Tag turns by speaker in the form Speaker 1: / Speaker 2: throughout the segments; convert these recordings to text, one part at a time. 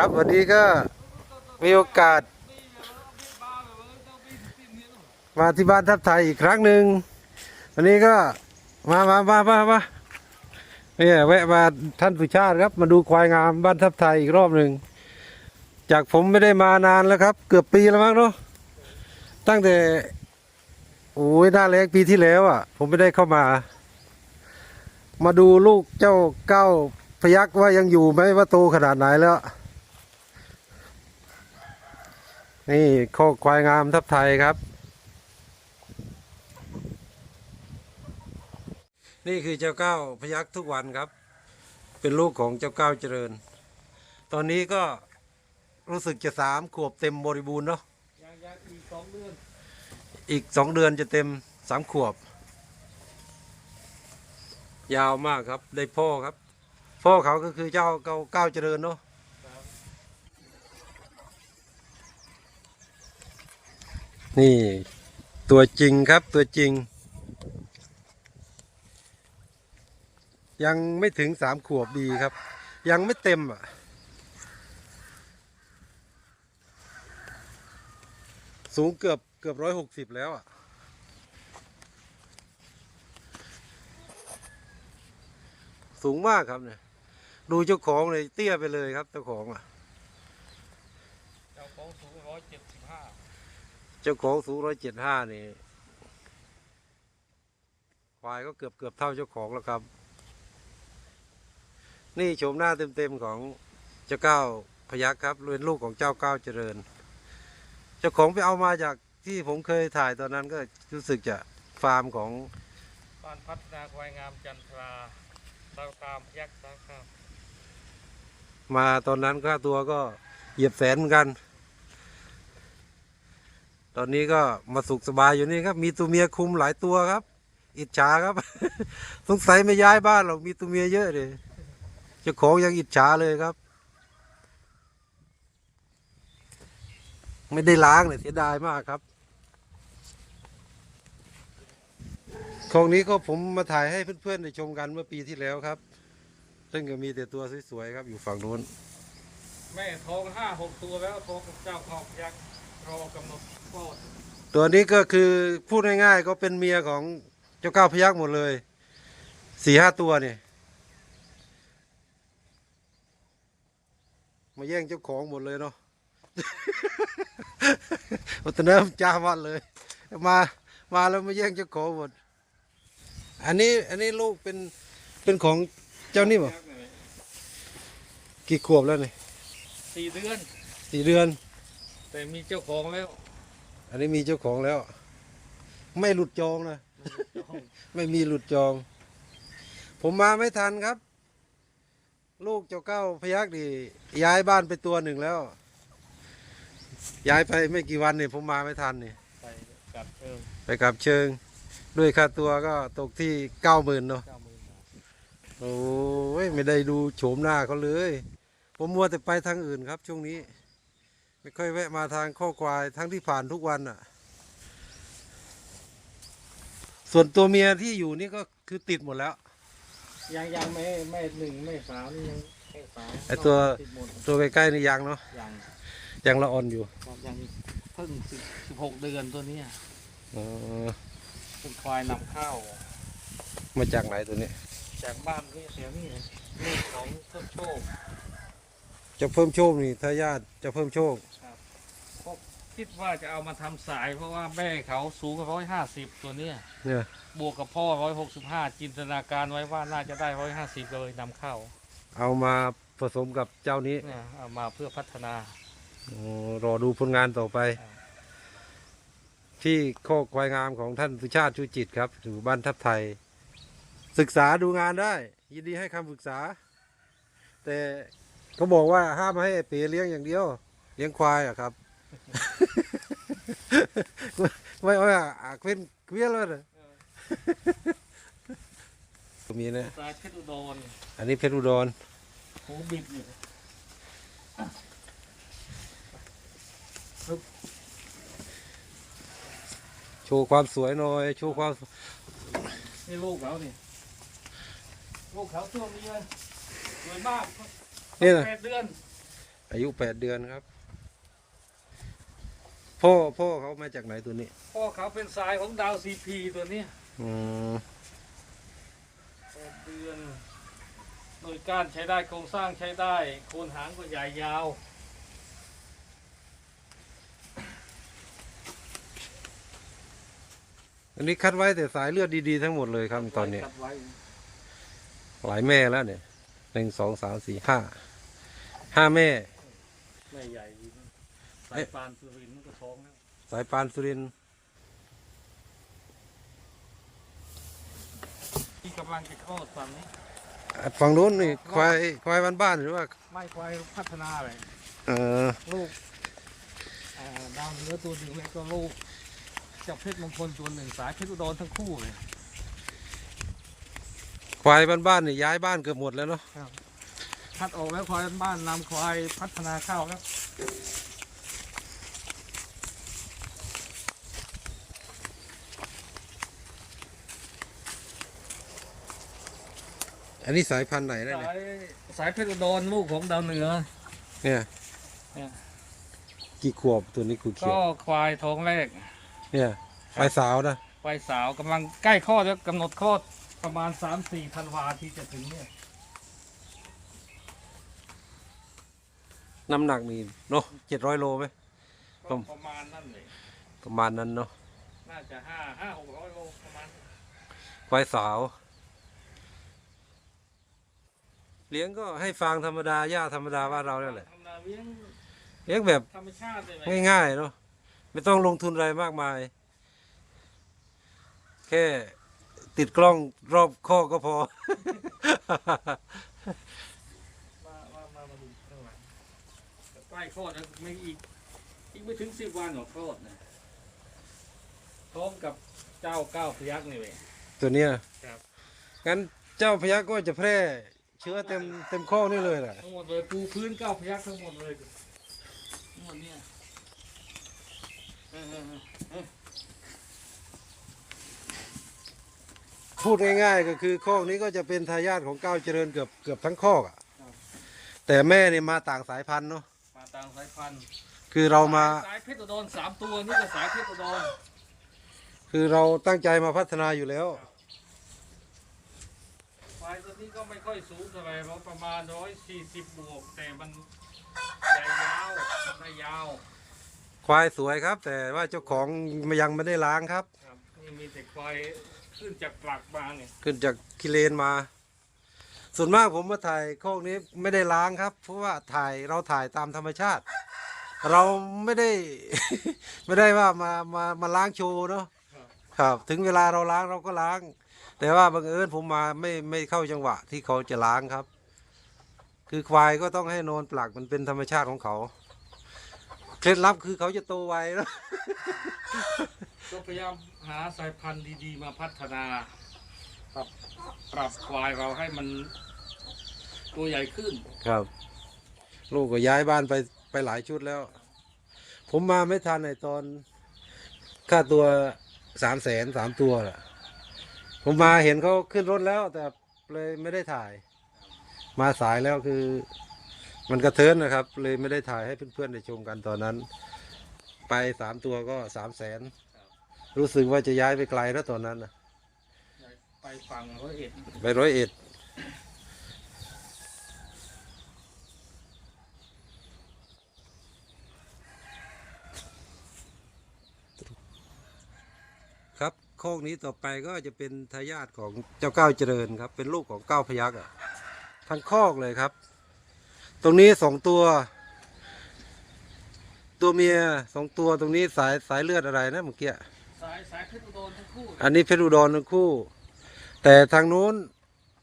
Speaker 1: ครับวันนี้ก็มีโอกาส มาที่บ้านทับไทยอีกครั้งหนึ่งวันนี้ก็มามามามามาเนี่ยแวะมาท่านสุชาติครับ มาดูควายงามบ้านทับไทยอีกรอบหนึ่งจากผมไม่ได้มานานแล้วครับ เกือบปีแล้วมั้งเนาะตั้งแต่โอ้ยหน้าแรกปีที่แล้วอะ ผมไม่ได้เข้ามา มาดูลูกเจ้าเก้าพยักว่ายังอยู่ไหมว่าโตขนาดไหนแล้ว นี่โคอกควายงามทับไทยครับ นี่คือเจ้าเก้าพยักทุกวันครับ เป็นลูกของเจ้าเก้าเจริญ ตอนนี้ก็รู้สึกจะสามขวบเต็มบริบูรณ์เนาะ
Speaker 2: ยังยังอีกสองเดือน
Speaker 1: อีกสองเดือนจะเต็มสามขวบ ยาวมากครับ ได้พ่อครับ พ่อเขาก็คือเจ้าเก้าเก้าเจริญเนาะ นี่ตัวจริงครับตัวจริง ยังไม่ถึงสามขวบดีครับ ยังไม่เต็มอะ สูงเกือบเกือบร้อยหกสิบแล้วอะ สูงมากครับเนี่ย ดูเจ้าของเลยเตี้ยไปเลยครับเจ้าของอะ
Speaker 2: เจ้าของสูงร้อยเจ็ดสิ
Speaker 1: จ้าของสูงร้อยเจ็ดห้านี่ควายก็เกือบเกือบเท่าเจ้าของแล้วครับ นี่โฉมหน้าเต็มๆของเจ้าเก้าพยักครับเป็นลูกของเจ้าเก้าเจริญ เจ้าของไปเอามาจากที่ผมเคยถ่ายตอนนั้นก็รู้สึกจะฟาร์มของ
Speaker 2: บ้านพัฒนาควายงามจันทราตาตามพยักษ์สาขา
Speaker 1: มาตอนนั้นค่าตัวก็เหยียบแสนเหมือนกัน ตอนนี้ก็มาสุขสบายอยู่นี่ครับ มีตัวเมียคุมหลายตัวครับ อิจฉาครับ สงสัยไม่ย้ายบ้านหรอกมีตัวเมียเยอะเลยเจ้าของยังอิจฉาเลยครับ ไม่ได้ล้างเลยเสียดายมากครับของนี้ก็ผมมาถ่ายให้เพื่อนๆได้ชมกันเมื่อปีที่แล้วครับ ซึ่งก็มีแต่ตัวสวยๆครับอยู่ฝั่งนู้น
Speaker 2: แม่ทองห้าหกตัวแล้วทองเจ้าของยักษ์ รอกำหนดคลอด
Speaker 1: ตัวนี้ก็คือพูดง่ายๆก็เป็นเมียของเจ้าก้าวพยักหมดเลยสี่ห้าตัวนี่มาแย่งเจ้าของหมดเลยเนาะ วัตเนิมจ้าวันเลย มามาแล้วมาแย่งเจ้าของหมด อันนี้อันนี้ลูกเป็นเป็นของเจ้านี่บ่
Speaker 2: พยักษ์เนี่ย
Speaker 1: กี่ขวบแล้วนี่
Speaker 2: สี่เดือน
Speaker 1: สี่เดือน
Speaker 2: แต่มีเจ้าของแล้ว
Speaker 1: อันนี้มีเจ้าของแล้ว ไม่หลุดจองนะ ไม่มีหลุดจอง ผมมาไม่ทันครับ ลูกเจ้าเก้าพยักดีย้ายบ้านไปตัวหนึ่งแล้ว ย้ายไปไม่กี่วันเนี่ยผมมาไม่ทันเนี่ย
Speaker 2: ไปกัดเอิม
Speaker 1: ไปกับเชิง ด้วยค่าตัวก็ตกที่เก้าหมื่นเนาะ
Speaker 2: เก้าหมื่นบาท
Speaker 1: โอ้ยไม่ได้ดูโฉมหน้าเขาเลย ผมมัวแต่ไปทางอื่นครับช่วงนี้ ไม่ค่อยแวะมาทางข้อควายทั้งที่ผ่านทุกวันอะ ส่วนตัวเมียที่อยู่นี่ก็คือติดหมดแล้ว
Speaker 2: ยังยังไม่ไม่หนึ่งไม่สามนี่ยังไม่สาม
Speaker 1: ไอ้ตัว
Speaker 2: ติดหมด
Speaker 1: ตัวใกล้ๆนี่ยังเนาะ
Speaker 2: ยัง
Speaker 1: ยังละอ่อนอยู่
Speaker 2: ครับยังเพิ่งสิบสิบหกเดือนตัวเนี้ย
Speaker 1: อ๋อ
Speaker 2: เป็นควายนำเข้า
Speaker 1: มาจากไหนตัวนี้
Speaker 2: จากบ้านนี่แถวนี้นี่ของเพิ่มโชค
Speaker 1: จะเพิ่มโชคนี่ทายาทจะเพิ่มโชค
Speaker 2: ก็คิดว่าจะเอามาทำสายเพราะว่าแม่เขาสูงร้อยห้าสิบตัวเนี้ย
Speaker 1: เนี่ย
Speaker 2: บวกกับพ่อร้อยหกสิบห้าจินตนาการไว้ว่าน่าจะได้ร้อยห้าสิบเลยนำเข้า
Speaker 1: เอามาผสมกับเจ้านี้
Speaker 2: เนี่ยเอามาเพื่อพัฒนา
Speaker 1: โอ้รอดูผลงานต่อไป
Speaker 2: ครับ
Speaker 1: ที่โคกควายงามของท่านสุชาติชูจิตครับอยู่บ้านทับไทย ศึกษาดูงานได้ ยินดีให้คำปรึกษา แต่ เขาบอกว่าห้ามให้เป๋เลี้ยงอย่างเดียว เลี้ยงควายอะครับ ไม่เอาอะอะเคว้นเควียนเลยนะมีนะ
Speaker 2: สายเพชรอุดร
Speaker 1: อันนี้เพชรอุดร
Speaker 2: หูบิดอยู่
Speaker 1: โชว์ความสวยหน่อยโชว์ความ
Speaker 2: นี่ลูกเขานี่ลูกเขาตัวเมียสวยมาก
Speaker 1: นี่นะ
Speaker 2: แปดเดือน
Speaker 1: อายุแปดเดือนครับ พ่อพ่อเขามาจากไหนตัวนี้
Speaker 2: พ่อเขาเป็นสายของดาวซีพีตัวเนี้ย
Speaker 1: อืม
Speaker 2: แปดเดือน หน่วยก้านใช้ได้โครงสร้างใช้ได้ โคนหางก็ใหญ่ยาว
Speaker 1: อันนี้คัดไว้แต่สายเลือดดีๆทั้งหมดเลยครับตอนเนี้ย
Speaker 2: ตัดไว้
Speaker 1: หลายแม่แล้วเนี่ยหนึ่งสองสามสี่ห้า ห้าแม่
Speaker 2: ไม่ใหญ่ดีนะสายปานสุรินทร์มันก็ท้องแล้ว
Speaker 1: สายปานสุรินทร์
Speaker 2: ที่กำลังจะคลอดตอนนี้
Speaker 1: อะฝั่งนู้นนี่ควายควายบ้านๆหรือว่า
Speaker 2: ไม่ควายพัฒนาเลย
Speaker 1: เออ
Speaker 2: ลูกอ่าดาวเหนือตัวหนึ่งแล้วก็ลูกเจากเพชรมงคลตัวหนึ่งสายเพชรอุดรทั้งคู่เลย
Speaker 1: ควายบ้านๆนี่ย้ายบ้านเกือบหมดแล้วเนาะ
Speaker 2: คั ดออกแล้วควายบ้านนำควายพัฒนาเข้าแล้ว
Speaker 1: อันนี้สายพันธุ์ไหนนะเนี่ย
Speaker 2: สายสายเพชรอุดรลูกของดาวเหนือ
Speaker 1: เนี่ย
Speaker 2: เนี่ย
Speaker 1: กี่ขวบตัวนี้กูเขีย
Speaker 2: ก็
Speaker 1: ว
Speaker 2: ควายท้องแรก
Speaker 1: เนี่ยควายสาวนะ
Speaker 2: ควายสาวกำลังใกล้คลอดแล้วกำหนดคลอดประมาณ 3-4ธันวาที่จะถึงเนี่ย
Speaker 1: น้ำหนักนี่เนาะเจ็ดร้อยโลไหม
Speaker 2: ก็ประมาณนั่นเลย
Speaker 1: ประมาณนั้นเนาะ
Speaker 2: น่าจะห้าห้าหกร้อยโลประมาณ
Speaker 1: ควายสาว เลี้ยงก็ให้ฟางธรรมดาหญ้าธรรมดาว่านเราเนี่ยแหละ
Speaker 2: ทำนาเลี้ยง
Speaker 1: เลี้ยงแบบ
Speaker 2: ธรรมชาติเลยไหม
Speaker 1: ง่ายๆเนาะไม่ต้องลงทุนอะไรมากมาย แค่ติดกล้องรอบข้อกก็พอ
Speaker 2: มามามามาดูข้างหลังใก ล้คลอดแล้วไม่อีก อีกไม่ถึงสิบวันหรอกคลอดนะพร้อมกับเจ้าเก้าพยักษ์นี่เลย
Speaker 1: ตัวเนี้ย
Speaker 2: ครับ
Speaker 1: งั้นเจ้าพยักก็จะแพร่ เชื้อเต็มเต็มข้อกนี่เลยแหละ
Speaker 2: ทั้งหมดเลยปูพื้นเก้าพยักษ์ทั้งหมดเลยทั้งหมดเนี่ยเออเออเออ
Speaker 1: พูดง่ายๆก็คือข้อกนี้ก็จะเป็นทายาทของก้าวเจริญเกือบเกือบทั้งข้อกอะแต่แม่เนี่ยมาต่างสายพันธุ์เนาะ
Speaker 2: มา ต่างสายพันธุ์
Speaker 1: คือเรามา
Speaker 2: สายเพชรอุดรสามตัวนี่ก็สายเพชรอุดร
Speaker 1: คือเราตั้งใจมาพัฒนาอยู่แล้ว
Speaker 2: ควายตัวนี้ก็ไม่ค่อยสูงเท่าไหร่เพราะประมาณร้อยสี่สิบบวกแต่มันใหญ่ยาวทำได้ยาว
Speaker 1: ควายสวยครับ แต่ว่าเจ้าของยังไม่ได้ล้างครับ
Speaker 2: ครับนี่มีแต่ควายขึ้นจากปลักมาเนี่ย
Speaker 1: ขึ้นจากกิเลนมา ส่วนมากผมมาถ่ายโคกนี้ไม่ได้ล้างครับ เพราะว่าถ่ายเราถ่ายตามธรรมชาติ เราไม่ได้ ไม่ได้ว่ามามามาล้างโชว์เนาะ
Speaker 2: ครับ
Speaker 1: ครับ ถึงเวลาเราล้างเราก็ล้าง แต่ว่าบังเอิญผมมาไม่ไม่เข้าจังหวะที่เขาจะล้างครับ คือควายก็ต้องให้นอนปลักมันเป็นธรรมชาติของเขาเคล็ดลับคือเขาจะโตไวเนอะ
Speaker 2: ก็พยายามหาสายพันธุ์ดีๆ มาพัฒนา ปรับปรับควายเราให้มัน ตัวใหญ่ขึ้น
Speaker 1: ครับ ลูกก็ย้ายบ้านไปไปหลายชุดแล้ว ผมมาไม่ทันในตอน ค่าตัวสามแสนสามตัวแหละผมมาเห็นเขาขึ้นรถแล้ว แต่เลยไม่ได้ถ่าย มาสายแล้วคือ มันกระเทินนะครับ เลยไม่ได้ถ่ายให้เพื่อนๆได้ชมกันตอนนั้น ไปสามตัวก็สามแสนรู้สึกว่าจะย้ายไปไกลแล้วตอนนั้นนะ
Speaker 2: ไปฝั่งร้อยเอ็ด
Speaker 1: ไปร้อยเอ็ด โคกนี้ต่อไปก็จะเป็นทายาทของเจ้าเก้าวเจริญครับ เป็นลูกของเก้าวพยักษ์อะทั้งคอกเลยครับ ตรงนี้สองตัว ตัวเมียสองตัวตรงนี้สายสายเลือดอะไรนะเมื่อกี้
Speaker 2: สายสายเพชรอุดรทั้งคู่
Speaker 1: อันนี้เพชรอุดรทั้งคู่ แต่ทางนู้น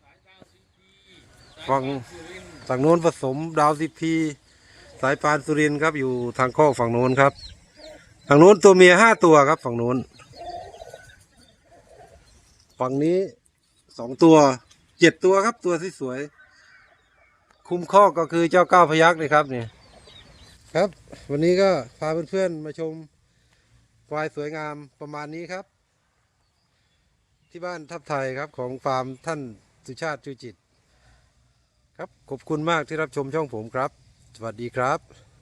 Speaker 2: สายดาวซีพี
Speaker 1: ฝั่ง
Speaker 2: สุรินทร์
Speaker 1: ฝั่งโน้นผสมดาวซีพีสายปานสุรินทร์ครับอยู่ทางคอกฝั่งโน้นครับฝั่งโน้นตัวเมียห้าตัวครับฝั่งโน้น ฝั่งนี้สองตัวเจ็ดตัวครับตัวสวยๆคุมคอก็คือเจ้าเก้าพยักษ์เลยครับเนี่ยครับ วันนี้ก็พาเพื่อนๆมาชมควายสวยงามประมาณนี้ครับ ที่บ้านทับไทยครับของฟาร์มท่านสุชาติจูจิต ครับขอบคุณมากที่รับชมช่องผมครับ สวัสดีครับ